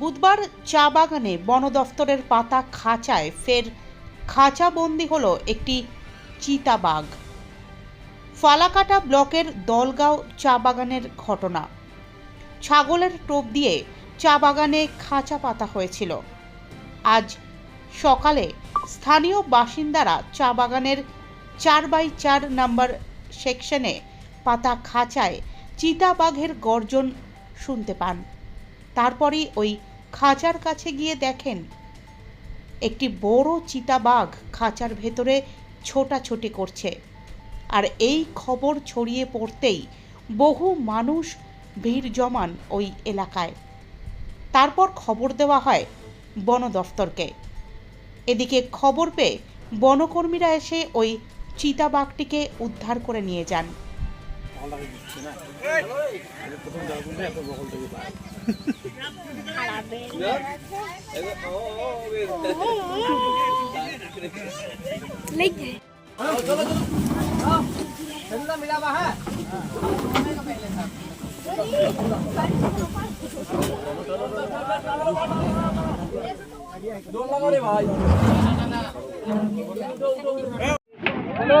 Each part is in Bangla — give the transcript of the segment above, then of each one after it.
বুধবার চা বাগানে বন দফতরের পাতা খাঁচায় ফের খাঁচাবন্দি হলো একটি চিতাবাঘ। ফালাকাটা ব্লকের দলগাঁও চা বাগানের ঘটনা। ছাগলের টোপ দিয়ে চা বাগানে খাঁচা পাতা হয়েছিল। আজ সকালে স্থানীয় বাসিন্দারা চা বাগানের চার বাই চার নম্বর সেকশনে পাতা খাঁচায় চিতাবাঘের গর্জন শুনতে পান। তারপরেই ওই খাঁচার কাছে গিয়ে দেখেন, একটি বড় চিতাবাঘ খাঁচার ভেতরে ছোটাছুটি করছে। আর এই খবর ছড়িয়ে পড়তেই বহু মানুষ ভিড় জমান ওই এলাকায়। তারপর খবর দেওয়া হয় বন দফতরকে। এদিকে খবর পেয়ে বনকর্মীরা এসে ওই চিতাবাঘটিকে উদ্ধার করে নিয়ে যান। মিলাবা হ্যাঁ দৌড় লাগাও রে ভাই হ্যালো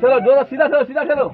চলো জোরে সিধা চলো সিধা চলো।